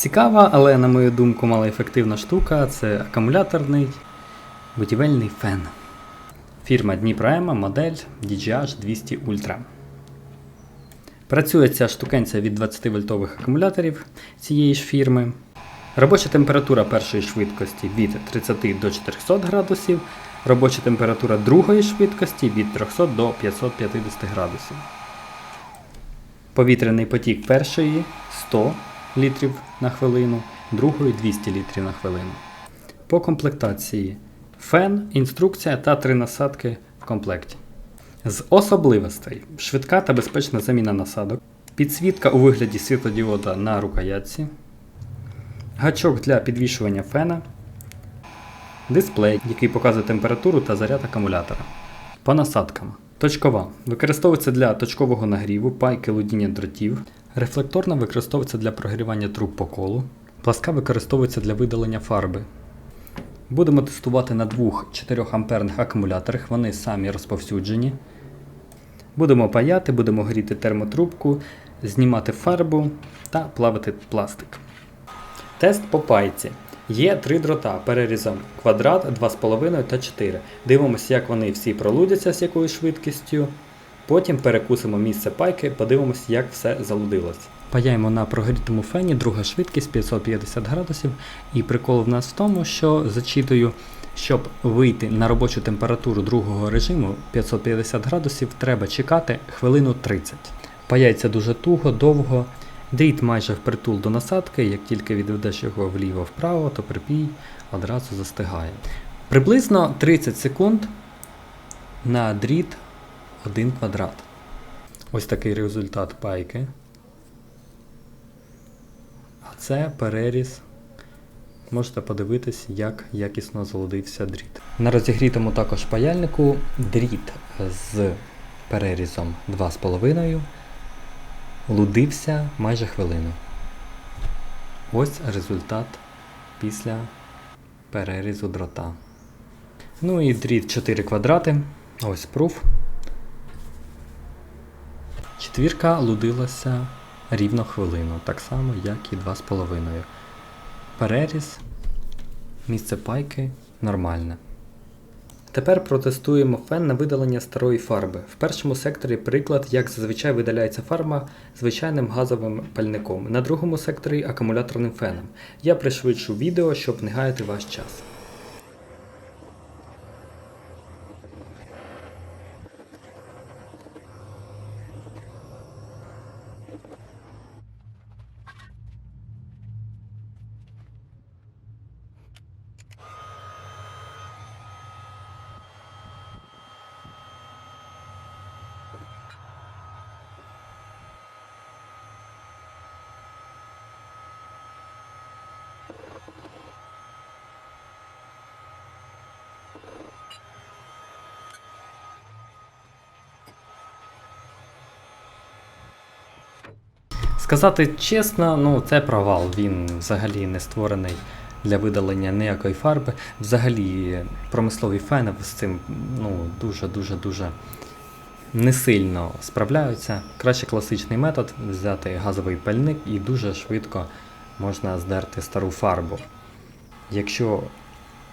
Цікава, але, на мою думку, малоефективна штука це акумуляторний будівельний фен. Фірма Дніпроема, модель DGH 200 Ultra. Працює ця штукенця від 20 вольтових акумуляторів цієї ж фірми. Робоча температура першої швидкості від 30 до 400 градусів, робоча температура другої швидкості від 300 до 550 градусів. Повітряний потік першої 100 літрів на хвилину, другої 200 літрів на хвилину. По комплектації фен, інструкція та три насадки в комплекті. З особливостей швидка та безпечна заміна насадок, підсвітка у вигляді світлодіода на рукоятці, гачок для підвішування фена, дисплей, який показує температуру та заряд акумулятора. По насадкам. Точкова використовується для точкового нагріву, пайки лудіння дротів. Рефлекторна використовується для прогрівання труб по колу. Пласка використовується для видалення фарби. Будемо тестувати на двох 4 амперних акумуляторах, вони самі розповсюджені. Будемо паяти, будемо гріти термотрубку, знімати фарбу та плавити пластик. Тест по пайці. Є три дрота перерізом квадрат, 2,5 та 4. Дивимося, як вони всі пролудяться з якою швидкістю. Потім перекусимо місце пайки, подивимося, як все залудилось. Паяємо на прогрітому фені, друга швидкість 550 градусів. І прикол в нас в тому, що зачитую, щоб вийти на робочу температуру другого режиму 550 градусів, треба чекати хвилину 30. Паяється дуже туго, довго. Дріт майже впритул до насадки, як тільки відведеш його вліво-вправо, то припій одразу застигає. Приблизно 30 секунд на дріт 1 квадрат. Ось такий результат пайки. А це переріз. Можете подивитись, як якісно залудився дріт. На розігрітому також паяльнику дріт з перерізом 2,5 лудився майже хвилину. Ось результат після перерізу дрота. Ну і дріт 4 квадрати. Ось пруф. Четвірка лудилася рівно хвилину, так само, як і 2,5. Переріз, місце пайки нормальне. Тепер протестуємо фен на видалення старої фарби. В першому секторі приклад, як зазвичай видаляється фарба звичайним газовим пальником, на другому секторі акумуляторним феном. Я пришвидшу відео, щоб не гаяти ваш час. Сказати чесно, ну це провал. Він взагалі не створений для видалення ніякої фарби. Взагалі, промислові фени з цим ну, дуже-дуже дуже не сильно справляються. Краще класичний метод взяти газовий пальник і дуже швидко можна здерти стару фарбу. Якщо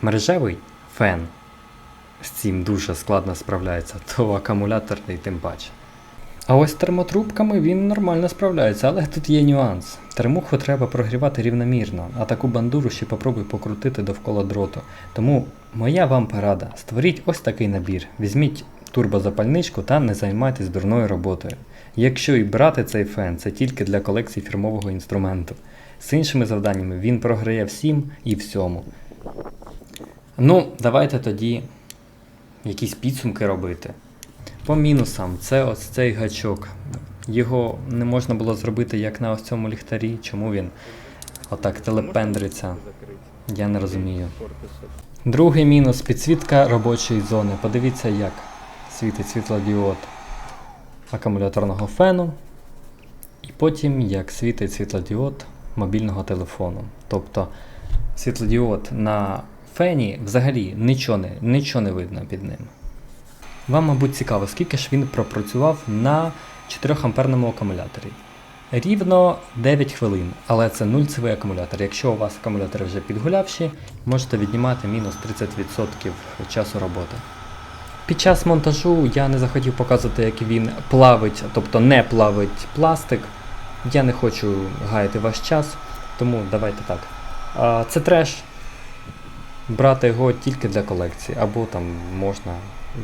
мережевий фен з цим дуже складно справляється, то акумуляторний тим паче. А ось термотрубками він нормально справляється, але тут є нюанс. Термуху треба прогрівати рівномірно, а таку бандуру ще попробуй покрутити довкола дроту. Тому моя вам порада: створіть ось такий набір. Візьміть турбозапальничку та не займайтесь дурною роботою. Якщо і брати цей фен, це тільки для колекції фірмового інструменту. З іншими завданнями він програє всім і всьому. Ну, давайте тоді якісь підсумки робити. По мінусам, це ось цей гачок. Його не можна було зробити як на ось цьому ліхтарі. Чому він отак телепендриться? Я не розумію. Другий мінус підсвітка робочої зони. Подивіться, як світить світлодіод акумуляторного фену. І потім як світить світлодіод мобільного телефону. Тобто світлодіод на фені взагалі нічого не, нічого не видно під ним. Вам, мабуть, цікаво, скільки ж він пропрацював на 4 амперному акумуляторі. Рівно 9 хвилин, але це нульцевий акумулятор. Якщо у вас акумулятори вже підгулявші, можете віднімати мінус 30% часу роботи. Під час монтажу я не захотів показувати, як він плавить, тобто не плавить пластик. Я не хочу гаяти ваш час, тому давайте так. Це треш. Брати його тільки для колекції, або там можна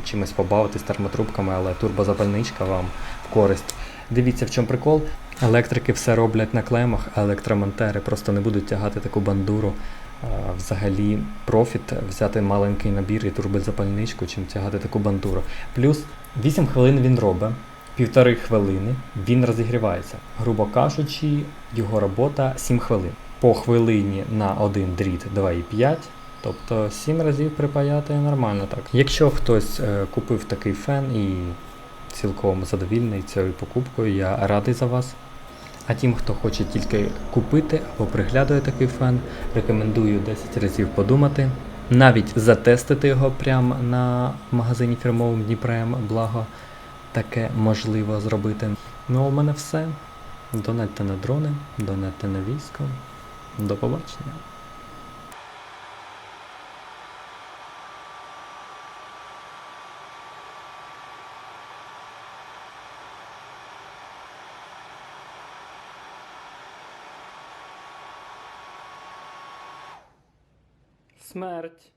чимось побавитись термотрубками, але турбозапальничка вам в користь. Дивіться, в чому прикол. Електрики все роблять на клемах, а електромонтери просто не будуть тягати таку бандуру. Взагалі, профіт взяти маленький набір і турбозапальничку, чим тягати таку бандуру. Плюс 8 хвилин він робить, півтори хвилини він розігрівається. Грубо кажучи, його робота 7 хвилин. По хвилині на один дріт 2,5. Тобто 7 разів припаяти нормально так. Якщо хтось е, купив такий фен і цілком задовільний цією покупкою, я радий за вас. А тим, хто хоче тільки купити або приглядує такий фен, рекомендую 10 разів подумати, навіть затестити його прямо на магазині фірмовим Дніпрем, благо таке можливо зробити. Ну, а у мене все. Донатьте на дрони, донатьте на військо. До побачення. Смерть.